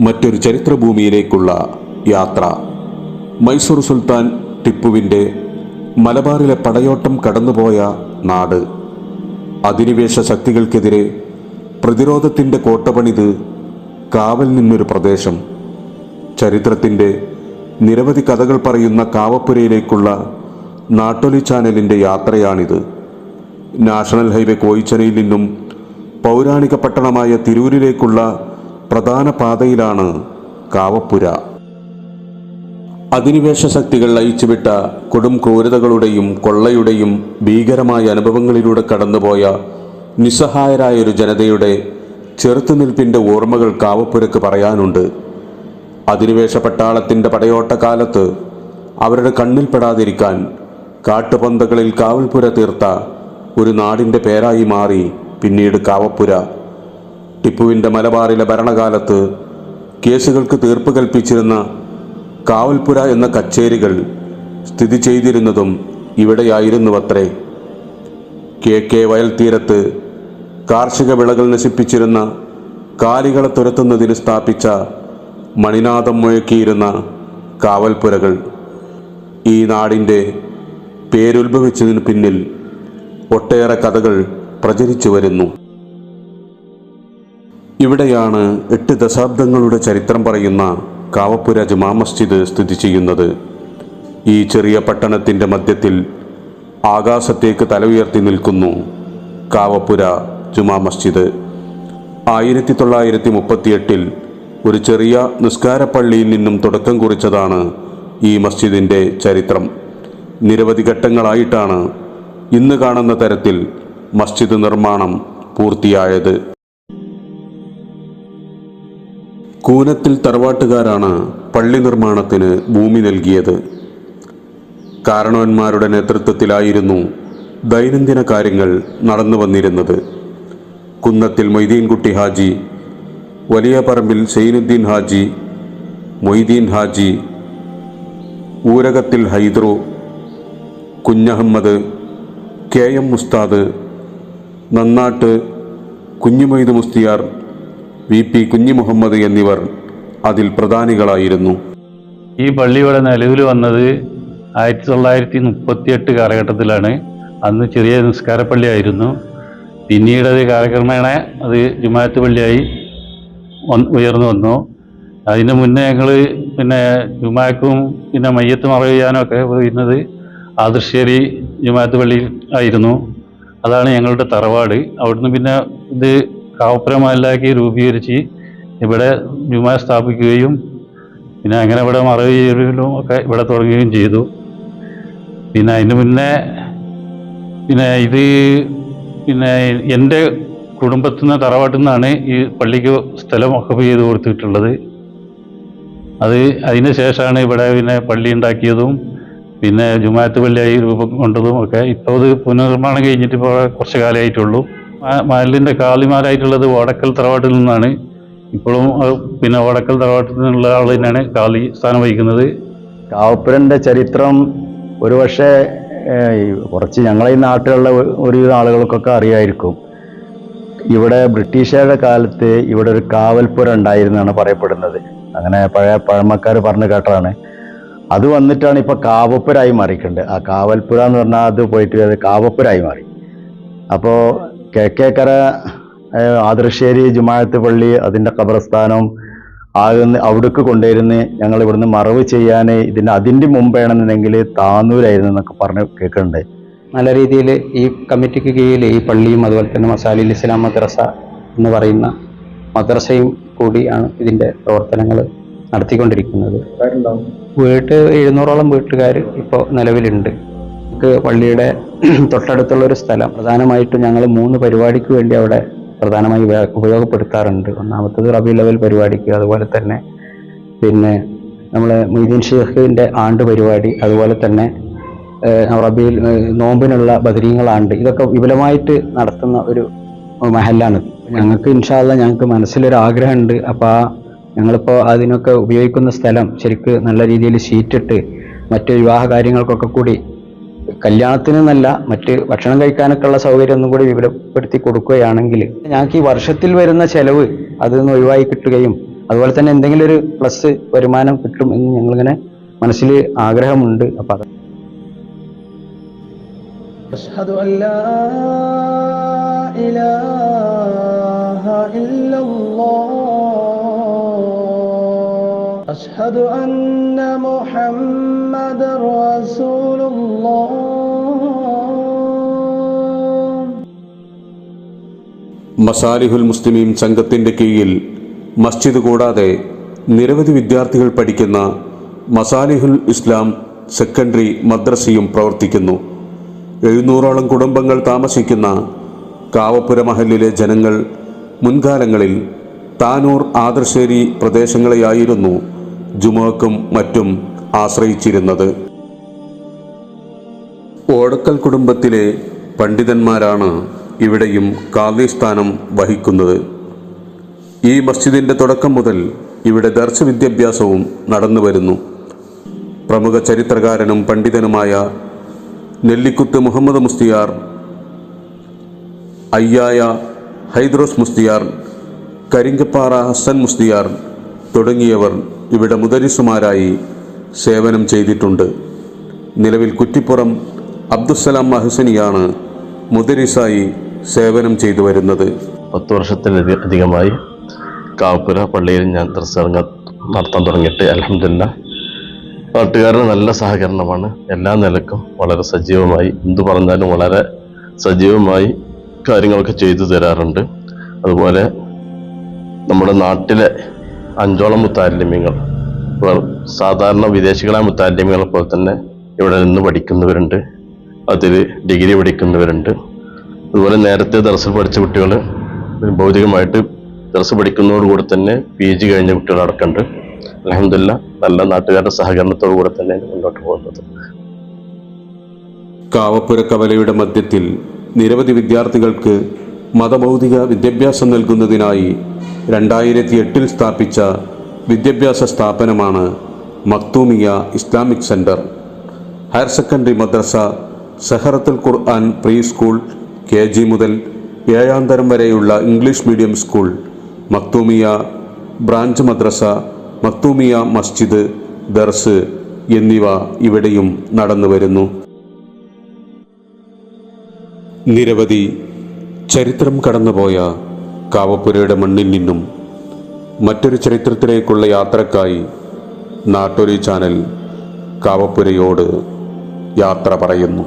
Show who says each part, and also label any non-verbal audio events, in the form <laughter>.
Speaker 1: മറ്റൊരു ചരിത്രഭൂമിയിലേക്കുള്ള യാത്ര. മൈസൂർ സുൽത്താൻ ടിപ്പുവിന്റെ മലബാറിലെ പടയോട്ടം കടന്നുപോയ നാട്. അധിനിവേശ ശക്തികൾക്കെതിരെ പ്രതിരോധത്തിന്റെ കോട്ടപണിത് കാവൽ നിന്നൊരു പ്രദേശം. ചരിത്രത്തിന്റെ നിരവധി കഥകൾ പറയുന്ന കാവപ്പുരയിലേക്കുള്ള നാട്ടൊലി ചാനലിന്റെ യാത്രയാണിത്. നാഷണൽ ഹൈവേ കോയിച്ചനയിൽ നിന്നും പൗരാണിക പട്ടണമായ തിരൂരിലേക്കുള്ള പ്രധാന പാതയിലാണ് കാവപ്പുര. അധിനിവേശ ശക്തികൾ അയച്ചുവിട്ട കൊടും ക്രൂരതകളുടെയും കൊള്ളയുടെയും ഭീകരമായ അനുഭവങ്ങളിലൂടെ കടന്നുപോയ നിസ്സഹായരായ ഒരു ജനതയുടെ ചെറുത്തുനിൽപ്പിന്റെ ഓർമ്മകൾ കാവപ്പുരക്ക് പറയാനുണ്ട്. അധിനിവേശ പട്ടാളത്തിന്റെ പടയോട്ട കാലത്ത് അവരുടെ കണ്ണിൽപ്പെടാതിരിക്കാൻ കാട്ടുപന്തകളിൽ കാവൽപുര തീർത്ത ഒരു നാടിന്റെ പേരായി മാറി പിന്നീട് കാവപ്പുര. ടിപ്പുവിന്റെ മലബാറിലെ ഭരണകാലത്ത് കേസുകൾക്ക് തീർപ്പ് കൽപ്പിച്ചിരുന്ന കാവൽപുര എന്ന കച്ചേരികൾ സ്ഥിതി ചെയ്തിരുന്നതും ഇവിടെയായിരുന്നുവത്രേ. കെ കെ വയൽ തീരത്ത് കാർഷിക വിളകൾ നശിപ്പിച്ചിരുന്ന കാലികളെ തുരത്തുന്നതിന് സ്ഥാപിച്ച മണിനാഥം മുഴക്കിയിരുന്ന കാവൽപുരകൾ ഈ നാടിന്റെ പേരുത്ഭവിച്ചതിന് പിന്നിൽ ഒട്ടേറെ കഥകൾ പ്രചരിച്ചു വരുന്നു. ഇവിടെയാണ് എട്ട് ദശാബ്ദങ്ങളുടെ ചരിത്രം പറയുന്ന കാവപ്പുര ജുമാ മസ്ജിദ് സ്ഥിതി ചെയ്യുന്നത്. ഈ ചെറിയ പട്ടണത്തിന്റെ മധ്യത്തിൽ ആകാശത്തേക്ക് തല ഉയർത്തി നിൽക്കുന്നു കാവപ്പുര ജുമാ മസ്ജിദ്. ആയിരത്തി തൊള്ളായിരത്തി മുപ്പത്തിയെട്ടിൽ ഒരു ചെറിയ നിസ്കാരപ്പള്ളിയിൽ നിന്നും തുടക്കം കുറിച്ചതാണ് ഈ മസ്ജിദിന്റെ ചരിത്രം. നിരവധി ഘട്ടങ്ങളായിട്ടാണ് ഇന്ന് കാണുന്ന തരത്തിൽ മസ്ജിദ് നിർമ്മാണം പൂർത്തിയായത്. കൂനത്തിൽ തറവാട്ടുകാരാണ് പള്ളി നിർമ്മാണത്തിന് ഭൂമി നൽകിയത്. കാരണവന്മാരുടെ നേതൃത്വത്തിലായിരുന്നു ദൈനംദിന കാര്യങ്ങൾ നടന്നു വന്നിരുന്നത്. Kunnathil Moideenkutty Haji Valiya Parambil Zainuddin Haji Moideen Haji Oorakathil Haidru Kunjahammad K M Musthad Nannat Kunjumoidu Musthiyar V P Kunhi Muhammad എന്നിവർ അതിൽ പ്രധാനികളായിരുന്നു.
Speaker 2: ഈ പള്ളി ഇവിടെ നിലവിൽ വന്നത് ആയിരത്തി തൊള്ളായിരത്തി മുപ്പത്തിയെട്ട് കാലഘട്ടത്തിലാണ്. അന്ന് ചെറിയ നിസ്കാര പള്ളിയായിരുന്നു. പിന്നീട് അത് കാലക്രമേണ അത് ജുമാഅത്ത് പള്ളിയായി ഉയർന്നു വന്നു. അതിന് മുന്നേ ഞങ്ങൾ പിന്നെ ജുമാക്കും പിന്നെ മയ്യത്ത് മറവ് ചെയ്യാനും ഒക്കെ പോയിരുന്നത് ആദർശേരി ജുമാഅത്ത് പള്ളിയിൽ ആയിരുന്നു. അതാണ് ഞങ്ങളുടെ തറവാട്. അവിടുന്ന് പിന്നെ ഇത് കാവപ്പുരമല്ലാക്കി രൂപീകരിച്ച് ഇവിടെ ജുമാ സ്ഥാപിക്കുകയും പിന്നെ അങ്ങനെ ഇവിടെ മറവ് ചെയ്യലും ഒക്കെ ഇവിടെ തുടങ്ങുകയും ചെയ്തു. പിന്നെ അതിന് മുന്നേ പിന്നെ ഇത് പിന്നെ എന്റെ കുടുംബത്തിൽ നിന്ന് തറവാട്ടിൽ നിന്നാണ് ഈ പള്ളിക്ക് സ്ഥലം ഒക്കെ ചെയ്ത് കൊടുത്തിട്ടുള്ളത്. അത് അതിന് ശേഷമാണ് ഇവിടെ പിന്നെ പള്ളി ഉണ്ടാക്കിയതും പിന്നെ ജുമാത്ത് പള്ളിയായി രൂപം കൊണ്ടതും ഒക്കെ. ഇപ്പോൾ അത് പുനർനിർമ്മാണം കഴിഞ്ഞിട്ട് ഇപ്പോൾ കുറച്ച് കാലമായിട്ടുള്ളൂ. മഹലിന്റെ കാളിമാരായിട്ടുള്ളത് വടക്കൽ തറവാട്ടിൽ നിന്നാണ്. ഇപ്പോഴും പിന്നെ വടക്കൽ തറവാട്ടിൽ നിന്നുള്ള ആൾ തന്നെയാണ് കാളി സ്ഥാനം വഹിക്കുന്നത്.
Speaker 3: കാവപ്പുരന്റെ ചരിത്രം ഒരുപക്ഷെ കുറച്ച് ഞങ്ങളെ ഈ നാട്ടിലുള്ള ഒരു- ആളുകൾക്കൊക്കെ അറിയായിരിക്കും. ഇവിടെ ബ്രിട്ടീഷുകാരുടെ കാലത്ത് ഇവിടെ ഒരു കാവൽപ്പുര ഉണ്ടായിരുന്നാണ് പറയപ്പെടുന്നത്. അങ്ങനെ പഴയ പഴമക്കാർ പറഞ്ഞു കേട്ടതാണ്. അത് വന്നിട്ടാണ് ഇപ്പോൾ കാവപ്പുരായി മാറിയിട്ടുണ്ട്. ആ കാവൽപ്പുര എന്ന് പറഞ്ഞാൽ അത് പോയിട്ട് അത് കാവപ്പുരായി മാറി. അപ്പോൾ കിഴക്കേക്കര ഏഹ്, ആദർശേരി ജുമാഅത്ത് പള്ളി അതിന്റെ ഖബറസ്ഥാനം ആകുന്ന അവിടേക്ക് കൊണ്ടുവരുന്ന് ഞങ്ങൾ ഇവിടുന്ന് മറവ് ചെയ്യാൻ ഇതിന്റെ അതിന്റെ മുമ്പേണെന്നുണ്ടെങ്കിൽ താന്നൂരായിരുന്നു എന്നൊക്കെ പറഞ്ഞ് കേൾക്കുന്നുണ്ട്.
Speaker 4: നല്ല രീതിയിൽ ഈ കമ്മിറ്റിക്ക് കീഴിൽ ഈ പള്ളിയും അതുപോലെ തന്നെ മസാലി ഇസ്ലാം മദ്രസ എന്ന് പറയുന്ന മദ്രസയും കൂടിയാണ് ഇതിന്റെ പ്രവർത്തനങ്ങൾ നടത്തിക്കൊണ്ടിരിക്കുന്നത്. വീട്ട് എഴുന്നൂറോളം വീട്ടുകാർ ഇപ്പോൾ നിലവിലുണ്ട്. നമുക്ക് പള്ളിയുടെ <clears throat> തൊട്ടടുത്തുള്ള ഒരു സ്ഥലം. പ്രധാനമായിട്ടും ഞങ്ങൾ മൂന്ന് പരിപാടിക്ക് വേണ്ടി അവിടെ പ്രധാനമായി ഉപയോഗപ്പെടുത്താറുണ്ട്. ഒന്നാമത്തത് റബി ലെവൽ പരിപാടിക്ക് അതുപോലെ തന്നെ പിന്നെ നമ്മൾ മൊയ്തീൻ ഷെയ്ഖിന്റെ ആണ്ട് പരിപാടി അതുപോലെ തന്നെ റബിയിൽ നോമ്പിനുള്ള ബദരീങ്ങളാണ്ട് ഇതൊക്കെ വിപുലമായിട്ട് നടത്തുന്ന ഒരു മഹലാണ് ഞങ്ങൾക്ക് ഇൻഷാല്ല ഞങ്ങൾക്ക് മനസ്സിലൊരു ആഗ്രഹമുണ്ട്. അപ്പോൾ ആ ഞങ്ങളിപ്പോൾ അതിനൊക്കെ ഉപയോഗിക്കുന്ന സ്ഥലം ശരിക്ക് നല്ല രീതിയിൽ ഷീറ്റിട്ട് മറ്റു വിവാഹ കാര്യങ്ങൾക്കൊക്കെ കൂടി കല്യാണത്തിനെന്നല്ല മറ്റ് ഭക്ഷണം കഴിക്കാനൊക്കെ ഉള്ള സൗകര്യം ഒന്നും കൂടി വിപുലപ്പെടുത്തി കൊടുക്കുകയാണെങ്കിൽ ഞങ്ങൾക്ക് ഈ വർഷത്തിൽ വരുന്ന ചെലവ് അതിൽ നിന്ന് ഒഴിവായി കിട്ടുകയും അതുപോലെ തന്നെ എന്തെങ്കിലും ഒരു പ്ലസ് വരുമാനം കിട്ടും എന്ന് ഞങ്ങളിങ്ങനെ മനസ്സിൽ ആഗ്രഹമുണ്ട് അപ്പം അത്
Speaker 5: أشهد أن لا إله إلا الله أشهد أن محمد
Speaker 1: മസാലിഹുൽ മുസ്ലിമീം സംഘത്തിന്റെ കീഴിൽ മസ്ജിദ് കൂടാതെ നിരവധി വിദ്യാർത്ഥികൾ പഠിക്കുന്ന മസാലിഹുൽ ഇസ്ലാം സെക്കൻഡറി മദ്രസയും പ്രവർത്തിക്കുന്നു. എഴുന്നൂറോളം കുടുംബങ്ങൾ താമസിക്കുന്ന കാവപ്പുര മഹലിലെ ജനങ്ങൾ മുൻകാലങ്ങളിൽ താനൂർ ആദർശേരി പ്രദേശങ്ങളെയായിരുന്നു ജുമുഅക്കും മറ്റും ആശ്രയിച്ചിരുന്നത്. ഓടക്കൽ കുടുംബത്തിലെ പണ്ഡിതന്മാരാണ് ഇവിടെയും കാവ്യ സ്ഥാനം വഹിക്കുന്നത്. ഈ മസ്ജിദിന്റെ തുടക്കം മുതൽ ഇവിടെ ദർശ വിദ്യാഭ്യാസവും നടന്നു വരുന്നു പ്രമുഖ ചരിത്രകാരനും പണ്ഡിതനുമായ നെല്ലിക്കുത്ത് മുഹമ്മദ് മുസ്തിയാർ അയ്യായ ഹൈദ്രോസ് മുസ്തിയാർ കരിങ്കപ്പാറ ഹസൻ മുസ്തിയാർ തുടങ്ങിയവർ ഇവിടെ മുദരിസുമാരായി സേവനം ചെയ്തിട്ടുണ്ട്. നിലവിൽ കുറ്റിപ്പുറം അബ്ദുസലാം മഹസനിയാണ് മുദരിസായി സേവനം ചെയ്തു വരുന്നത്.
Speaker 6: പത്ത് വർഷത്തിലധികമായി കാവപ്പുര പള്ളിയിൽ ഞാൻ ദർശനങ്ങൾ നടത്താൻ തുടങ്ങിയിട്ട് അലഹമില്ല നാട്ടുകാരുടെ നല്ല സഹകരണമാണ്. എല്ലാ നിലക്കും വളരെ സജീവമായി എന്തു പറഞ്ഞാലും വളരെ സജീവമായി കാര്യങ്ങളൊക്കെ ചെയ്തു തരാറുണ്ട്. അതുപോലെ നമ്മുടെ നാട്ടിലെ അഞ്ചോളം മുത്താലിമ്യങ്ങൾ സാധാരണ വിദേശികളായ മുത്താലിമ്യങ്ങളെ പോലെ തന്നെ ഇവിടെ നിന്ന് പഠിക്കുന്നവരുണ്ട്. അതിൽ ഡിഗ്രി പഠിക്കുന്നവരുണ്ട്. അതുപോലെ നേരത്തെ ദർസ് പഠിച്ച കുട്ടികൾ ഭൗതികമായിട്ട് ദർസ് പഠിക്കുന്നതോടുകൂടി തന്നെ പി ജി കഴിഞ്ഞ കുട്ടികൾ അടക്കമുണ്ട്. അലഹമില്ല നല്ല നാട്ടുകാരുടെ സഹകരണത്തോടു കൂടെ തന്നെ മുന്നോട്ട് പോകുന്നത്.
Speaker 1: കാവപ്പുര കവലയുടെ മധ്യത്തിൽ നിരവധി വിദ്യാർത്ഥികൾക്ക് മതഭൗതിക വിദ്യാഭ്യാസം നൽകുന്നതിനായി രണ്ടായിരത്തി എട്ടിൽ സ്ഥാപിച്ച വിദ്യാഭ്യാസ സ്ഥാപനമാണ് Makhdoomiya Islamic centre higher secondary മദ്രസ സെഹറത്തുൽ ഖുർആൻ പ്രീ സ്കൂൾ കെ ജി മുതൽ ഏഴാം തരം വരെയുള്ള English medium school Makhdoomiya branch മദ്രസ മക്തൂമിയ മസ്ജിദ് ദർസ് എന്നിവ ഇവിടെയും നടന്നു വരുന്നു. നിരവധി ചരിത്രം കടന്നുപോയ കാവപ്പുരയുടെ മണ്ണിൽ നിന്നും മറ്റൊരു ചരിത്രത്തിലേക്കുള്ള യാത്രക്കായി നാട്ടൊലി ചാനൽ കാവപ്പുരയോട് യാത്ര പറയുന്നു.